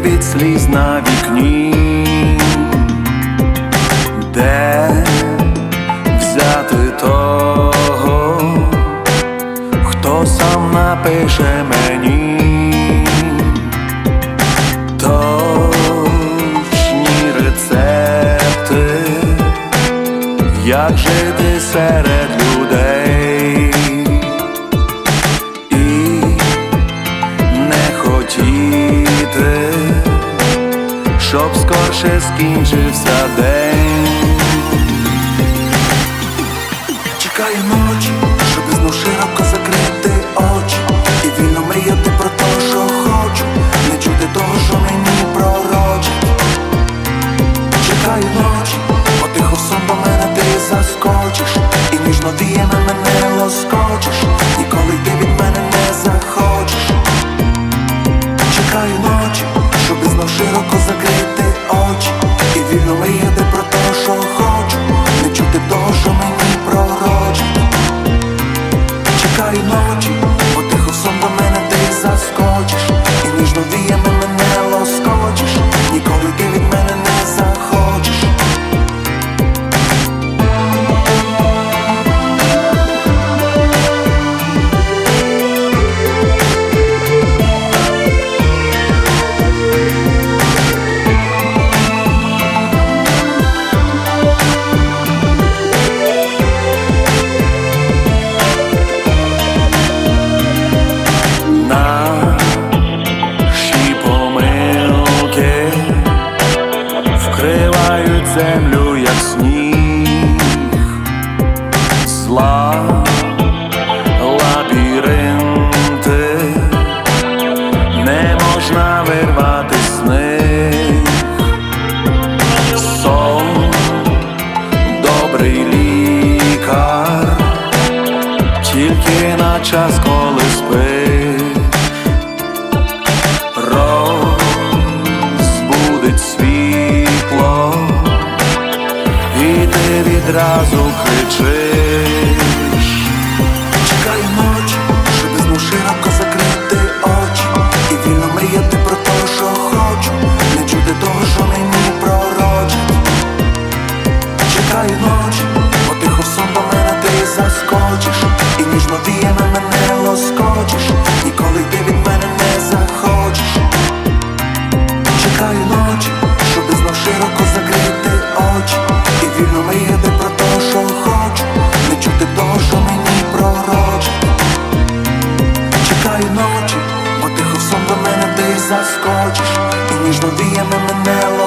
від сліз на вікні, де взяти того, хто сам напише мені точні рецепти, як жити серед людей. І не хотіти, щоб скорше скінчився день. Чекаю ночі, щоб знов широко закрити очі. І вільно мріяти про те, що хочу, не чути того, що мені пророчить. Чекаю ночі, потихо сон до мене ти заскочиш. І ніжно віями мене широко закрити очі. І вільно мріяти про те, що хочу, не чути того, що мені пророче Чекаю ночі, потихо сон до мене ти заскочиш. І ніжно віями зла, лабіринти, не можна вирвати них. Сон, добрий лікар, тільки на час, коли розбудить світло, і ти відразу кричиш. Чекаю ночі, щоб знов широко закрити очі. І вільно мріяти про те, що хочу, не чути того, що мені пророче. Чекаю ночі, потихо сон до мене ти заскочиш. І ніжно віями мене